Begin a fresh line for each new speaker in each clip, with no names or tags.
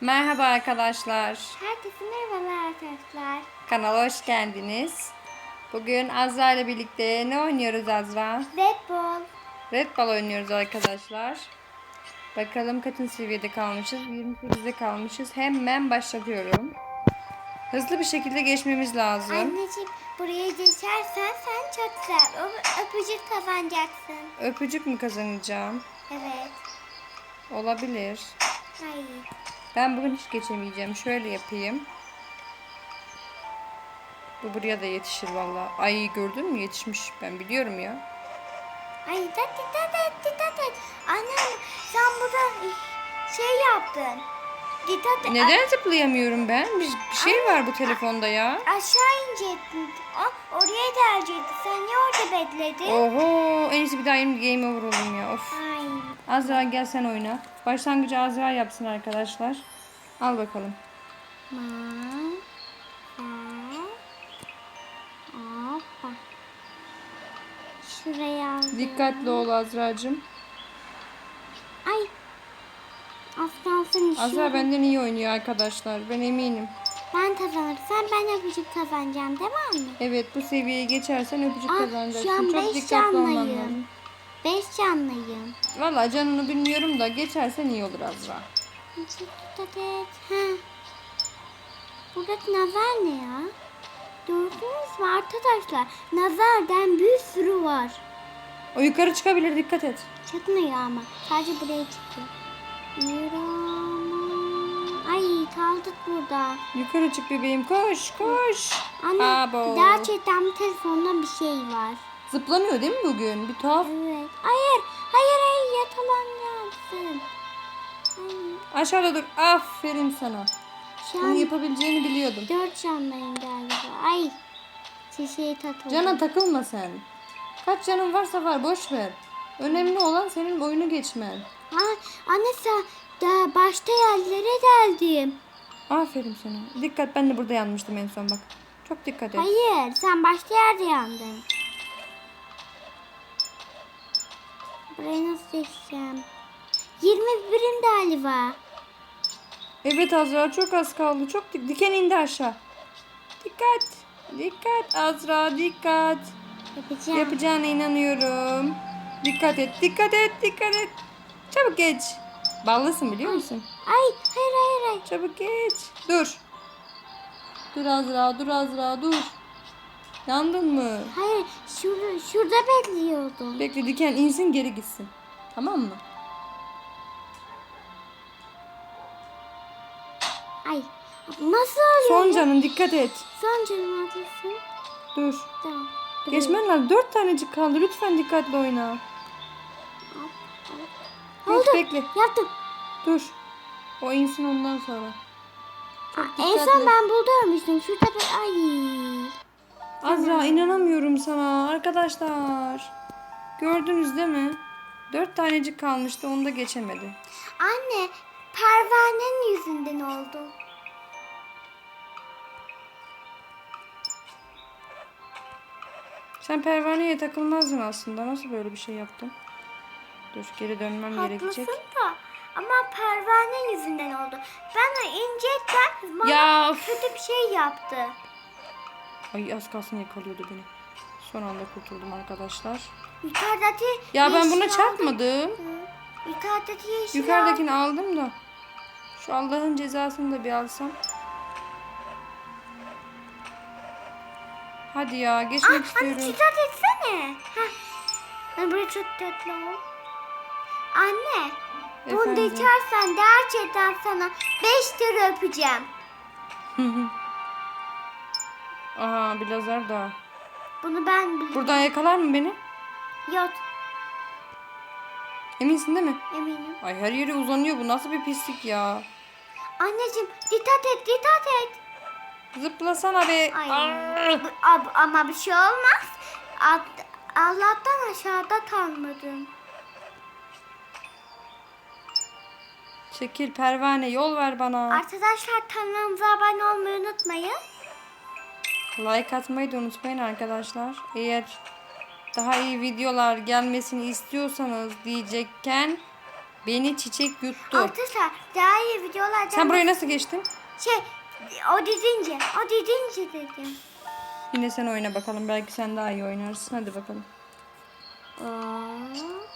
Merhaba arkadaşlar.
Herkese merhabalar arkadaşlar.
Kanala hoş geldiniz. Bugün Azra ile birlikte ne oynuyoruz Azra?
Red Bull.
Red Ball oynuyoruz arkadaşlar. Bakalım kaçıncı seviyede kalmışız? 28'de kalmışız. Hemen başlatıyorum. Hızlı bir şekilde geçmemiz lazım.
Anneciğim buraya geçersen sen çok güzel ö- öpücük kazanacaksın.
Öpücük mü kazanacağım?
Evet.
Olabilir.
Hayır.
Ben bugün hiç geçemeyeceğim. Şöyle yapayım. Bu buraya da yetişir valla. Ay gördün mü yetişmiş. Ben biliyorum ya.
Ay dikkat et dikkat et. Anne sen burada şey yaptın. Dikkat.
Neden zıplayamıyorum ben? Bir, bir şey var bu telefonda ya.
Aşağı inecektin. O, oraya gelecektin. Sen niye orada bekledin?
Oho en iyisi bir daha yerim game over olayım ya. Of.
Ay.
Azra gel sen oyna. Başlangıcı Azra yapsın arkadaşlar. Al bakalım.
Ma. Ha. Hoppa. Şuraya aldım.
Dikkatli ol Azra'cığım.
Ay. Aslansın işi.
Azra benden iyi oynuyor arkadaşlar. Ben eminim.
Ben kazanırsam ben öpücük kazanacağım değil mi anne?
Evet bu seviyeyi geçersen öpücük
Aa, şu an
kazanacaksın. Çok
beş
dikkatli olman lazım.
Beş canlıyım.
Valla canını bilmiyorum da geçersen iyi olur Azra.
Dikkat et. Ha. Buradaki nazar ne ya? Gördünüz mü arkadaşlar? Nazardan bir sürü var.
O yukarı çıkabilir dikkat et.
Çıkmıyor ama. Sadece buraya çıkıyor. Ay kaldık burada.
Yukarı çık bebeğim koş koş.
Anne
Abo.
gerçekten telefonda bir şey var.
Zıplamıyor değil mi bugün? Bir tuhaf.
Evet. Hayır. Hayır hayır yatalayacaksın. Ay,
Aşağıda dur. Aferin sana.
Şu
Bunu
an
yapabileceğini biliyordum.
dört canlıyım galiba. Ay. Şişeyi takıldı.
Cana takılma sen. Kaç canın varsa var boş ver. Önemli olan senin oyunu geçmen.
Ha, anne sen daha başta yerlere geldim.
Aferin sana. Dikkat ben de burada yanmıştım en son bak. Çok dikkat et.
Hayır sen başta yerde yandın. Burayı nasıl geçeceğim? 21'im galiba.
Evet Azra çok az kaldı. Çok dik diken indi aşağı. Dikkat. Dikkat Azra dikkat.
Yapacağım.
Yapacağına inanıyorum. Dikkat et, dikkat et, dikkat et. Çabuk geç. Ballısın biliyor musun?
Ay hayır hayır hayır.
Çabuk geç. Dur. Dur Azra, dur Azra, dur. Yandın mı?
Hayır şurada, şurada bekliyordum.
Bekle diken insin geri gitsin. Tamam mı?
Ay nasıl oluyor?
Son
ya?
canın dikkat et.
Son canım adresi.
Dur.
Tamam.
Geçmen lazım. Dört tanecik kaldı. Lütfen dikkatli oyna.
Oldu.
bekle.
Yaptım.
Dur. O insin ondan sonra.
En son ben burada ölmüştüm. Şurada bir... Ay.
Azra inanamıyorum sana arkadaşlar. Gördünüz değil mi? Dört tanecik kalmıştı onu da geçemedi.
Anne pervanenin yüzünden oldu.
Sen pervaneye takılmazdın aslında. Nasıl böyle bir şey yaptın? Dur geri dönmem gerekecek.
Haklısın da ama pervane yüzünden oldu. Ben o incekken bana
Ya of.
kötü bir şey yaptı.
Ay az kalsın yakalıyordu beni. Son anda kurtuldum arkadaşlar.
Yukarıdaki
Ya ben buna
yeşil
çarpmadım.
aldım. Yukarıdaki yeşil
Yukarıdakini aldım da. Şu Allah'ın cezasını da bir alsam. Hadi ya geçmek
Anne
istiyorum.
dikkat etsene. Heh. Buraya çok tatlı ol. Anne. Bunu
Efendim?
içersen gerçekten sana 5 lira öpeceğim.
Aha bir lazer daha.
Bunu ben biliyorum.
Buradan yakalar mı beni?
Yok
Eminsin değil mi?
eminim.
Ay her yere uzanıyor bu nasıl bir pislik ya.
Anneciğim dikkat et dikkat et.
Zıplasana be.
Ay. Ab- Ama bir şey olmaz. At- Allah'tan aşağıda kalmadım.
Çekil pervane yol ver bana.
Arkadaşlar kanalımıza abone olmayı unutmayın.
Like atmayı da unutmayın arkadaşlar. Eğer daha iyi videolar gelmesini istiyorsanız diyecekken Beni çiçek yuttu.
Arkadaşlar daha iyi videolardan...
Sen burayı nasıl geçtin?
Şey o didince, o didince dedim.
Yine sen oyna bakalım. Belki sen daha iyi oynarsın. Hadi bakalım.
Aa.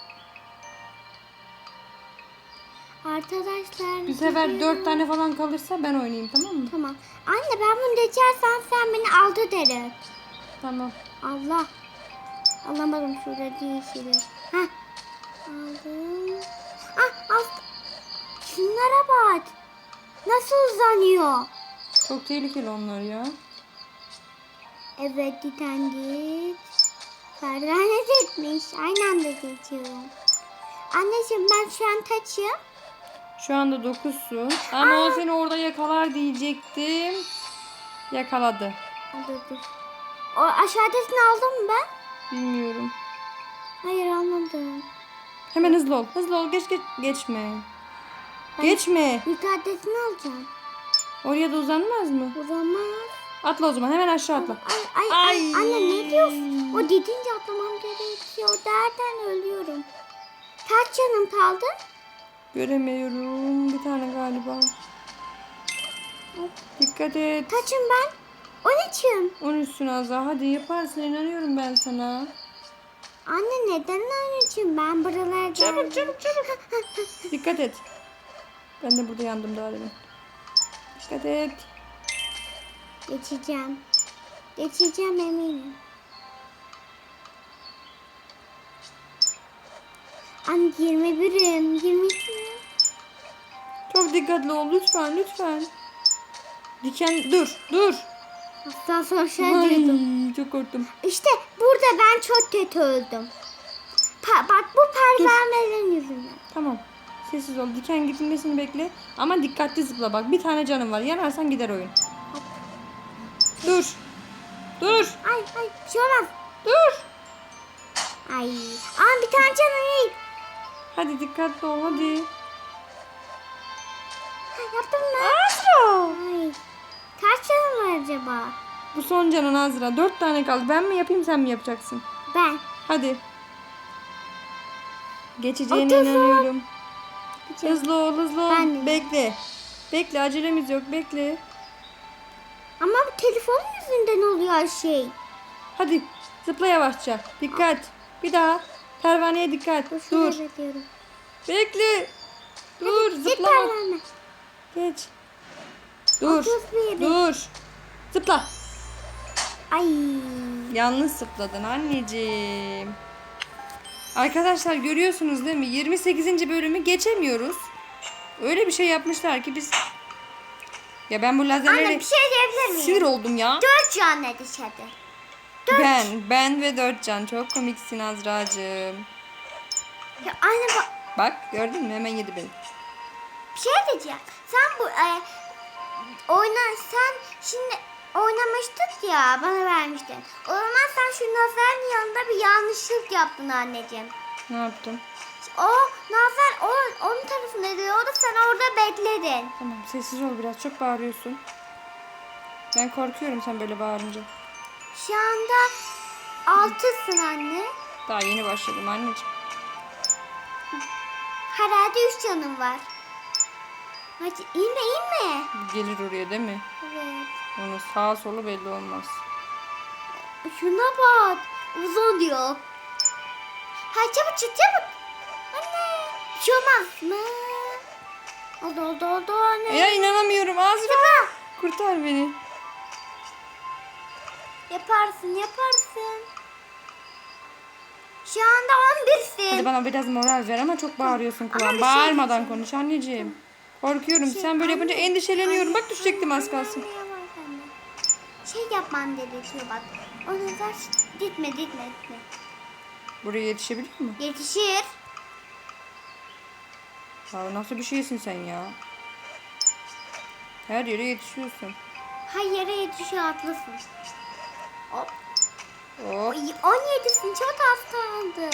Arkadaşlar...
Bir sefer dört tane falan kalırsa ben oynayayım tamam mı?
Tamam. Anne ben bunu geçersem sen beni aldı derim.
Tamam.
Allah. Alamadım şurada değişiri. Heh. Aldım. Ah al. Şunlara bak. Nasıl uzanıyor?
Çok tehlikeli onlar ya.
Evet giden git. Pervane etmiş. Aynı anda geçiyorum. Anneciğim ben şu an taçım.
Şu anda 9'sun. Ama o seni orada yakalar diyecektim. Yakaladı.
Aa, Dur dur. O aşağıdasını aldım mı ben?
Bilmiyorum.
Hayır almadım.
Hemen hızlı ol. Hızlı ol. Geç geç. Geçme. Geçme.
Yukarıdasını alacağım.
Oraya da uzanmaz mı?
Uzamaz.
Atla o zaman. Hemen aşağı atla.
Ay, ay, ay,
Ay.
anne ne diyorsun? O dedince atlamam gerekiyor. Derden ölüyorum. Kaç canım kaldı?
Göremiyorum. Bir tane galiba. Dikkat et.
Kaçım ben? 13'üm.
13'sün Azra. Hadi yaparsın. inanıyorum ben sana.
Anne neden 13'üm? Ben buralarda...
Çabuk, çabuk, çabuk. Dikkat et. Ben de burada yandım daha demin. Dikkat et.
Geçeceğim. Geçeceğim eminim. Anne 21'im. 22'yim.
Çok dikkatli ol lütfen lütfen. Diken dur dur.
Hatta sosyal diyordum.
Ay, çok korktum.
İşte burada ben çok kötü öldüm. Pa- bak bu pervanelerin yüzünden.
Tamam. Sessiz ol. Diken gitmesini bekle. Ama dikkatli zıpla bak. Bir tane canım var. Yanarsan gider oyun. Dur. Dur.
Ay ay bir şey olmaz.
Dur.
Ay. Aa bir tane canım iyi.
Hadi dikkatli ol hadi.
Ha, yaptım mı?
Azra.
Ay. Kaç canım var acaba?
Bu son canın Azra. Dört tane kaldı. Ben mi yapayım sen mi yapacaksın?
Ben.
Hadi. Geçeceğine
Otuz on.
İnanıyorum. Hızlı ol hızlı ol.
Ben de.
Bekle. Bekle acelemiz yok bekle.
Ama bu telefonun yüzünden oluyor her şey.
Hadi zıpla yavaşça. Dikkat. Bir daha. Pervaneye dikkat. Dur.
Şuraya bekliyorum.
Bekle. Dur
Git
zıplama.
pervane.
Geç. Dur.
31.
Dur. Zıpla.
Ay.
Yanlış zıpladın anneciğim. Arkadaşlar görüyorsunuz değil mi? 28. bölümü geçemiyoruz. Öyle bir şey yapmışlar ki biz... Ya ben bu
Anne
lazerlere
bir şey diyebilir miyim?
sinir oldum ya.
Dört can ne dışarıda?
Ben, ben ve Dörtcan çok komiksin Azra'cığım.
Ya anne bak
Bak gördün mü hemen yedi beni.
bir şey diyeceğim. Sen bu e, oyna sen şimdi oynamıştık ya bana vermiştin. O zaman sen şu Nazar'ın yanında bir yanlışlık yaptın anneciğim.
Ne yaptım?
O Nazar o, onun tarafında diyordu sen orada bekledin.
Tamam sessiz ol biraz çok bağırıyorsun. Ben korkuyorum sen böyle bağırınca.
Şu anda altısın anne.
Daha yeni başladım anneciğim.
Herhalde üç canım var. Hadi inme inme.
Gelir oraya değil mi?
Evet.
Onun sağ solu belli olmaz.
Şuna bak. Uzun diyor. Ha çabuk çık çabuk. Anne. Bir şey olmaz mı? Oldu oldu oldu anne.
Ya inanamıyorum Azra. Kurtar beni.
Yaparsın yaparsın. Şu anda on
Hadi
birsin.
bana biraz moral ver ama çok bağırıyorsun kulağım.
şey
Bağırmadan konuş anneciğim. Korkuyorum.
Şey,
Sen böyle yapınca endişeleniyorum. Bak düşecektim az kalsın.
Şey yapman gerekiyor bak. O yüzden gitme gitme gitme.
Buraya yetişebiliyor mu?
Yetişir.
Ya nasıl bir şeysin sen ya? Her yere yetişiyorsun.
Hayır yere yetişiyor haklısın. Hop.
Hop
Ay, 17'sin çok az kaldı.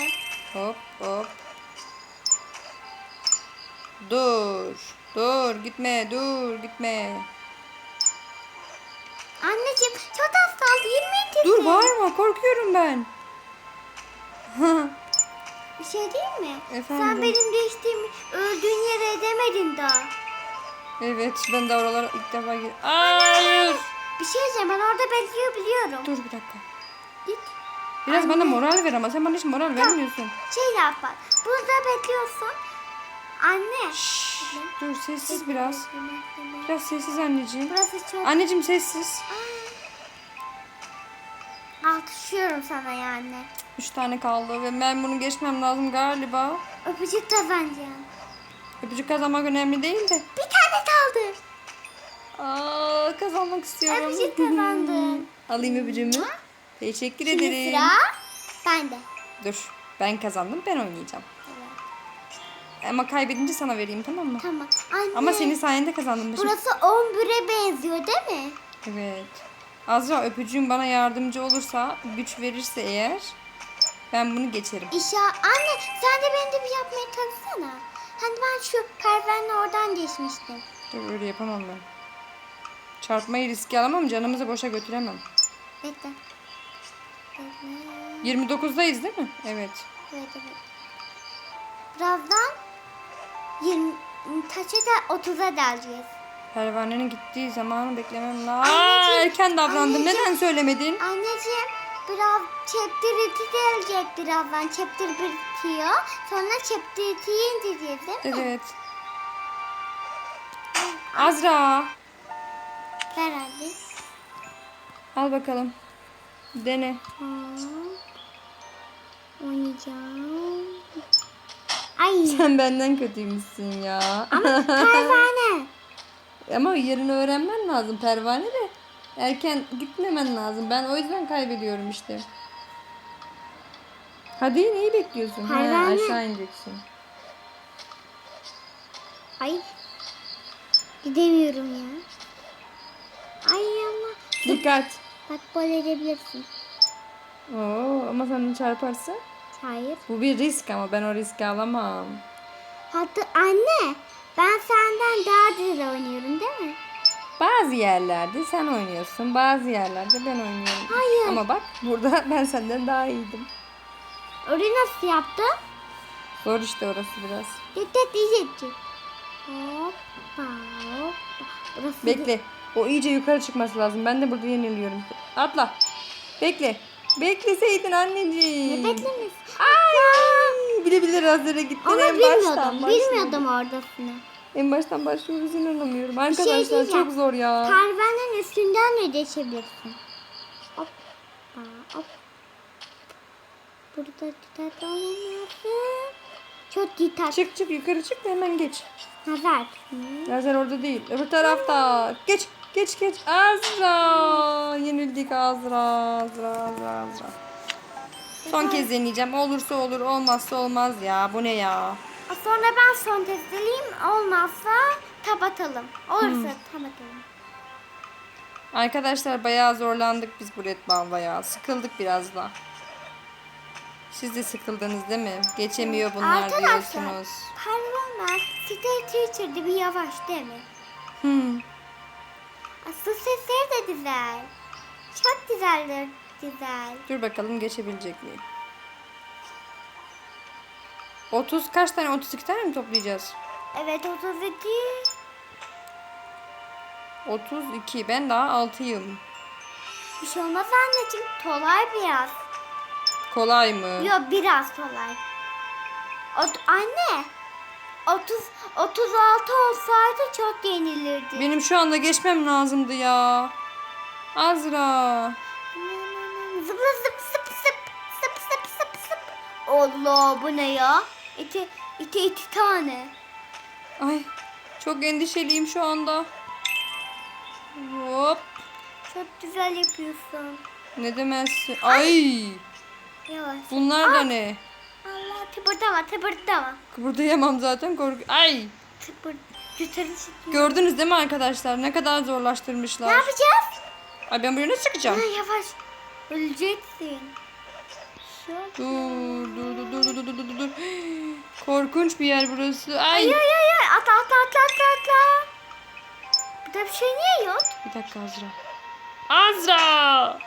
hop hop. Dur. Dur gitme dur gitme.
Anneciğim çok az kaldı 22'sin.
Dur bağırma korkuyorum ben.
Bir şey değil mi?
Efendim?
Sen benim geçtiğim öldüğün yere edemedin daha.
Evet ben de oralara ilk defa gir. Hayır.
Bir şey diyeceğim ben orada bekliyor biliyorum.
Dur bir dakika.
Git.
Biraz bana moral ver ama sen bana hiç moral vermiyorsun.
Şey yap bak. Burada bekliyorsun. Anne.
Şşş, dur sessiz biraz. Biraz sessiz anneciğim.
Burası çok...
Anneciğim sessiz.
Alkışlıyorum sana yani.
Üç tane kaldı ve ben bunu geçmem lazım galiba.
Öpücük kazanacağım.
Öpücük kazanmak önemli değil de.
Bir tane kaldı.
Aa, kazanmak istiyorum.
Öpücük kazandım.
Alayım öpücüğümü. Teşekkür
Şimdi
ederim.
sıra bende.
Dur. Ben kazandım. Ben oynayacağım. Ama kaybedince sana vereyim tamam mı?
Tamam. Anne.
Ama senin sayende kazandım. Başım.
Burası 11'e benziyor değil mi?
Evet. Azra öpücüğüm bana yardımcı olursa, güç verirse eğer ben bunu geçerim.
İşa anne sen de beni de bir yapmaya kalksana. Hani ben şu pervaneni oradan geçmiştim.
Dur öyle yapamam ben. Çarpmayı riske alamam, canımızı boşa götüremem.
Bekle. Bekle.
29'dayız değil mi? Evet.
Evet evet. Birazdan 20 taçı da 30'a deleceğiz.
Pervanenin gittiği zamanı beklemem lazım. Aa, erken davrandım.
anneciğim.
Neden söylemedin?
Anneciğim biraz chapter 2 gelecek birazdan. Chapter 1 bitiyor. Sonra chapter 2'ye indireceğiz değil mi?
Evet. Azra.
Ver hadi.
Al bakalım. Dene.
Hop. Oynayacağım. Ay
Sen benden kötüymüşsün ya.
pervane.
Ama yerini öğrenmen lazım pervane de. Erken gitmemen lazım. Ben o yüzden kaybediyorum işte. Hadi neyi bekliyorsun? Ha, aşağı ineceksin.
Ay. Gidemiyorum ya. Ay ama.
Dikkat.
Bak böyle edebilirsin.
Oo, ama sana çarparsa?
Hayır.
Bu bir risk ama ben o riski alamam.
Hatta anne ben senden daha güzel oynuyorum değil mi?
Bazı yerlerde sen oynuyorsun, bazı yerlerde ben oynuyorum.
Hayır.
Ama bak burada ben senden daha iyiydim.
Orayı nasıl yaptın?
Zor işte orası biraz.
Dikkat diyecektim. Hoppa hoppa. Burası
Bekle. O iyice yukarı çıkması lazım. Ben de burada yeniliyorum. Atla. Bekle. Bekleseydin anneciğim.
Ne beklemesi?
Ay, bile bile Razer'e gittin
Ama
en
bilmiyordum.
baştan.
Bilmiyordum oradasını.
En baştan başlıyoruz inanamıyorum.
şey
Arkadaşlar
diyeceğim.
çok zor ya.
Pervanenin üstünden de geçebilirsin. Hoppa hop. Burada dikkat olamazsın. Çok dikkat.
Çık çık yukarı çık da hemen geç.
Nazar.
Razer orada değil. Öbür tarafta. Geç geç geç. Azra. Yenildik Azra. Azra Azra Azra. Son kez deneyeceğim. Olursa olur, olmazsa olmaz ya. Bu ne ya?
Sonra ben son test edeyim. Olmazsa kapatalım. Olursa kapatalım.
Arkadaşlar bayağı zorlandık biz bu Red Ball'da ya. Sıkıldık biraz da. Siz de sıkıldınız değil mi? Geçemiyor bunlar
Arkadaşlar.
diyorsunuz.
Pervaneler Stay Teacher'da bir yavaş değil mi?
Hmm.
Asıl sesleri de güzel. Çok güzeller. Güzel.
Dur bakalım geçebilecek miyim? 30 kaç tane? 32 tane mi toplayacağız?
Evet 32.
32. Ben daha 6'yım.
Bir şey olmaz anneciğim. Kolay biraz.
Kolay mı?
Yok biraz kolay. Ot anne. 30 36 olsaydı çok yenilirdi.
Benim şu anda geçmem lazımdı ya. Azra.
Zıp zıp zıp zıp zıp zıp zıp zıp. Allah bu ne ya? İki, iki, iki tane.
Ay çok endişeliyim şu anda. Hop.
Çok güzel yapıyorsun.
Ne demezsin? Ay.
Yavaş.
Bunlar da ne?
Tıpırdama tıpırdama.
Kıpırdayamam zaten korku. Ay.
Tıpır. Çıkıyor.
Gördünüz değil mi arkadaşlar? Ne kadar zorlaştırmışlar.
Ne yapacağız?
Ay ben buraya nasıl çıkacağım?
Ha, yavaş. Öleceksin.
Dur dur dur dur dur dur dur dur. Korkunç bir yer burası. Ay.
Ay ay ay ay atla atla atla atla atla. Burada bir şey niye yok?
Bir dakika Azra. Azra.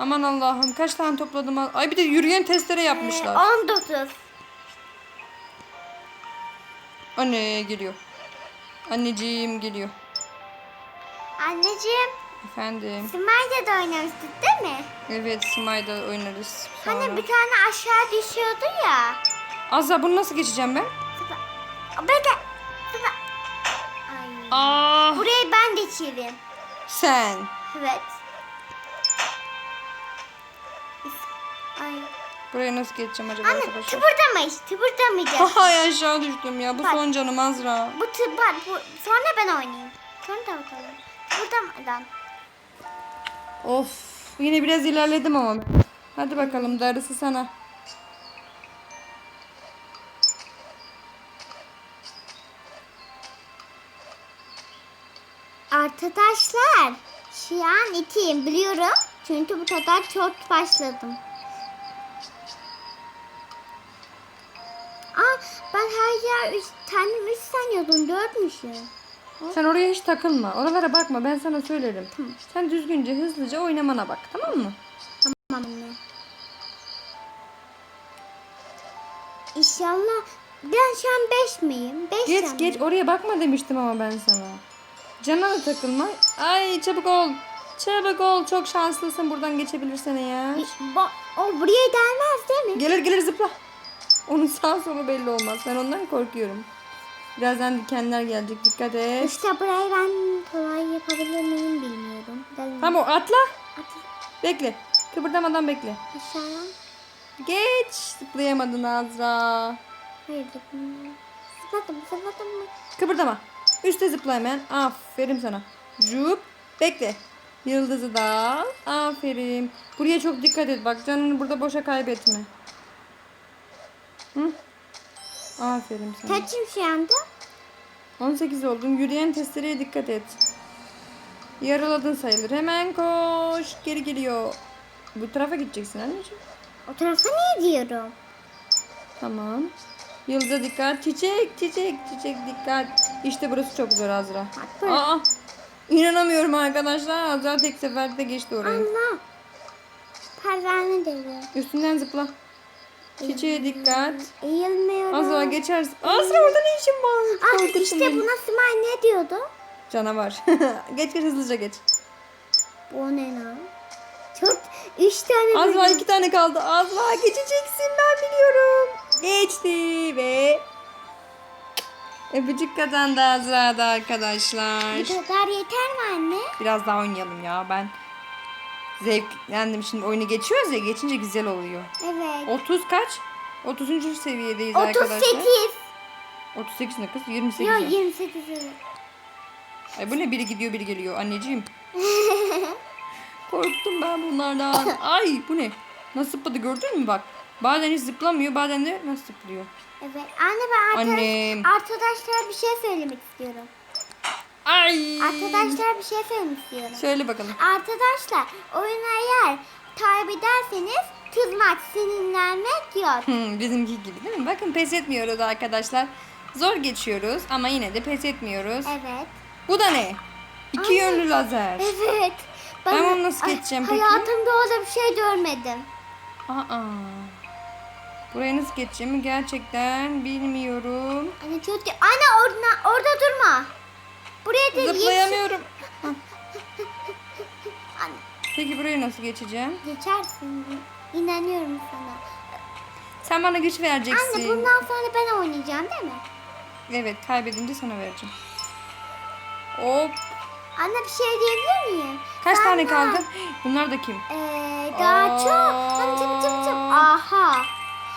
Aman Allah'ım kaç tane topladım. Ay bir de yürüyen testere yapmışlar.
19.
Anne geliyor. Anneciğim geliyor.
Anneciğim,
Efendim.
Smile'de de oynamıştık değil mi?
Evet Simay'da oynarız. Sonra.
Hani bir tane aşağı düşüyordu ya.
Azra bunu nasıl geçeceğim ben?
Bekle. Sıpa. Ay.
Aa,
Burayı ben de çevireyim.
sen.
Evet. Ay.
Buraya nasıl geçeceğim acaba
Anne
arkadaşlar?
tıpırdamayız. Tıpırdamayacağız.
Ay aşağı düştüm ya. Bu
Bak.
son canım Azra.
bu tıpar. Bu, sonra ben oynayayım. Sonra da bakalım. Tıpırdamadan.
Of. Yine biraz ilerledim ama. Hadi bakalım darısı sana.
Arkadaşlar şu an itiyim biliyorum. Çünkü bu kadar çok başladım. Her yer üç tane üç sanıyordum. Dörtmüşüm.
Sen oraya hiç takılma. Oralara bakma. Ben sana söylerim. Sen düzgünce hızlıca oynamana bak. Tamam mı?
Tamam anne. İnşallah ben şu an beş miyim? Beş
Geç
sanırım.
geç. Oraya bakma demiştim ama ben sana. Cana da takılma. Ay çabuk ol. Çabuk ol. Çok şanslısın. Buradan geçebilirsen eğer.
Ba- o buraya gelmez değil mi?
Gelir gelir zıpla. Onun sağ solu belli olmaz. Ben ondan korkuyorum. Birazdan dikenler gelecek. Dikkat et.
İşte burayı ben kolay yapabilir miyim bilmiyorum. Gelin.
Tamam atla.
At-
Bekle. Kıpırdamadan bekle.
Aşağıya.
Geç. Zıplayamadın Azra.
Hayır dokunma. Zıpladım zıpladım mı?
Kıpırdama. Üste zıpla hemen. Aferin sana. Jup. Bekle. Yıldızı da al. Aferin. Buraya çok dikkat et. Bak canını burada boşa kaybetme. Hı? Aferin sana.
Kaçım şu anda?
18 oldun. Yürüyen testereye dikkat et. Yaraladın sayılır. Hemen koş. Geri geliyor. Bu tarafa gideceksin anneciğim.
O tarafa niye diyorum?
Tamam. Yıldıza dikkat. Çiçek, çiçek, çiçek dikkat. İşte burası çok zor Azra.
Bak.
Aa, inanamıyorum arkadaşlar. Azra tek seferde geçti orayı.
Allah. Perdane devre.
Üstünden zıpla. Çiçeğe dikkat.
Eğilmiyorum.
Azra geçersin. Azra orada ne işin var?
Ah
Korkuttun
işte
beni.
buna Smile ne diyordu?
Canavar. geç geç hızlıca geç.
Bu ne lan? Çok üç tane
Azra iki tane kaldı. Azra geçeceksin ben biliyorum. Geçti ve öpücük kazandı Azra da arkadaşlar.
Bu kadar yeter mi anne?
Biraz daha oynayalım ya ben zevklendim şimdi oyunu geçiyoruz ya geçince güzel oluyor.
Evet.
30 kaç? 30. seviyedeyiz
38.
arkadaşlar. 38 ne kız? 28.
Yok
ya.
28. evet.
Ay bu ne biri gidiyor biri geliyor anneciğim. Korktum ben bunlardan. Ay bu ne? Nasıl zıpladı gördün mü bak. Bazen hiç zıplamıyor bazen de nasıl zıplıyor.
Evet. Anne ben arkadaş,
Annem.
arkadaşlara bir şey söylemek istiyorum.
Ay.
Arkadaşlara bir şey söylemek istiyorum.
Söyle bakalım.
Arkadaşlar oyunu eğer kaybederseniz kızmak, sinirlenmek yok.
Hmm, bizimki gibi değil mi? Bakın pes etmiyoruz arkadaşlar. Zor geçiyoruz ama yine de pes etmiyoruz.
Evet.
Bu da ne? İki
Anne.
yönlü lazer.
Evet.
Ben onu nasıl
Ay,
geçeceğim peki?
Hayatımda öyle bir şey görmedim.
Aa. Buraya nasıl geçeceğimi gerçekten bilmiyorum.
Anne çok Anne orada, orada durma. Buraya da
Zıplayamıyorum.
Anne
Peki buraya nasıl geçeceğim?
geçersin. İnanıyorum sana.
Sen bana güç vereceksin.
Anne bundan sonra ben oynayacağım değil mi?
Evet kaybedince sana vereceğim. Hop.
Anne bir şey diyebilir miyim?
Kaç
Sen
tane
daha-
kaldı? Bunlar da kim?
Ee, daha
Aa.
çok. Anne çık çık çık. Aha.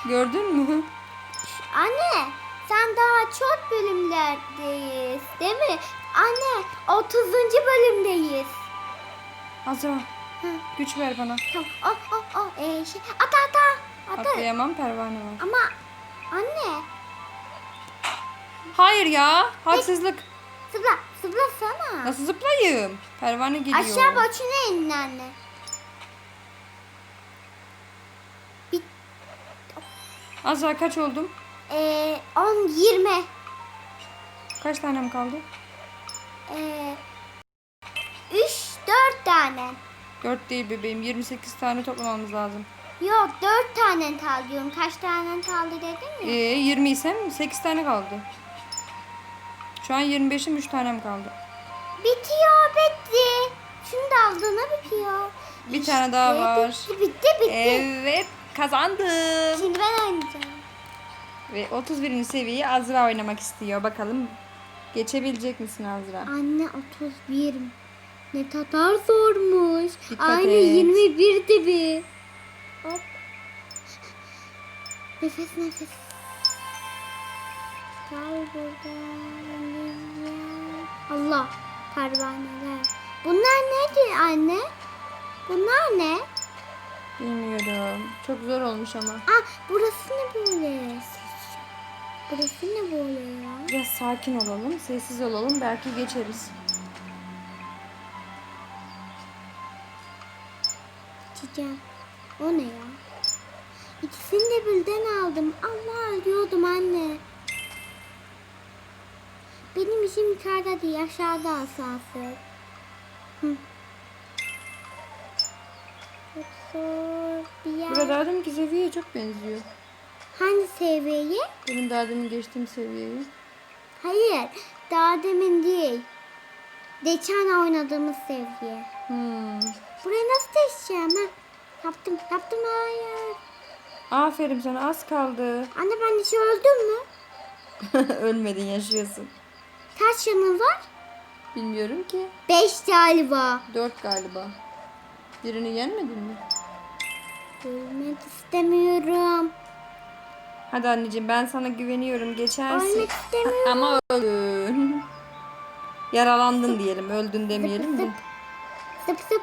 Gördün mü?
Anne sen daha çok bölümlerdeyiz değil mi? Anne 30. bölümdeyiz.
Azra.
Hı.
Güç ver bana.
Tamam. Oh oh oh. Ee, şey, ata ata. Ata.
Atlayamam pervane var.
Ama anne
Hayır ya. Haksızlık.
zıpla zıplasana.
Nasıl zıplayayım? Pervane geliyor.
Aşağı boşuna inin anne.
Azra kaç oldum?
Ee, 10 20.
Kaç tanem kaldı?
Ee, 3 4 tane.
4 değil bebeğim. 28 tane toplamamız lazım.
Yok dört tane tal diyorum. Kaç tane tal dedim
Ee,
ya.
20 ise 8 tane kaldı. Şu an 25'im 3 tanem kaldı.
Bitiyor bitti. Şunu da aldığına bitiyor.
Bir tane daha var.
Bitti bitti bitti.
Evet kazandım.
Şimdi ben oynayacağım.
Ve 31. seviyeyi Azra oynamak istiyor. Bakalım geçebilecek misin Azra?
Anne 31. Ne kadar zormuş.
Dikkat
Aynı
et.
21 gibi. Hop. Nefes nefes. Allah. Pervaneler. Bunlar nedir anne? Bunlar ne?
Bilmiyorum. Çok zor olmuş ama.
Aa burası ne böyle? Burası ne böyle ya?
Biraz sakin olalım, sessiz olalım. Belki geçeriz.
Çiçeğim. O ne ya? İkisini de birden aldım. Allah ölüyordum anne. Benim işim yukarıda değil aşağıda asansör. Hı. Çok zor bir yer.
Burada daha deminki seviyeye çok benziyor.
Hangi seviyeye?
Benim daha demin geçtiğim seviyeye.
Hayır. Daha demin değil. Geçen oynadığımız seviye.
Hmm.
Burayı nasıl değişeceğim ha? Yaptım. Yaptım hayır.
Aferin sana az kaldı.
Anne ben hiç öldüm mü?
Ölmedin yaşıyorsun.
Kaç yanım var?
Bilmiyorum ki.
Beş galiba.
Dört galiba. Birini yenmedin mi?
Ölmek istemiyorum.
Hadi anneciğim ben sana güveniyorum geçersin.
Ölmek istemiyorum.
Ama öldün. Yaralandın diyelim. Öldün demeyelim de.
Sıp sıp.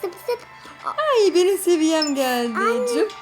Sıp sıp.
Ay benim seviyem geldi.
Anne.
Cıp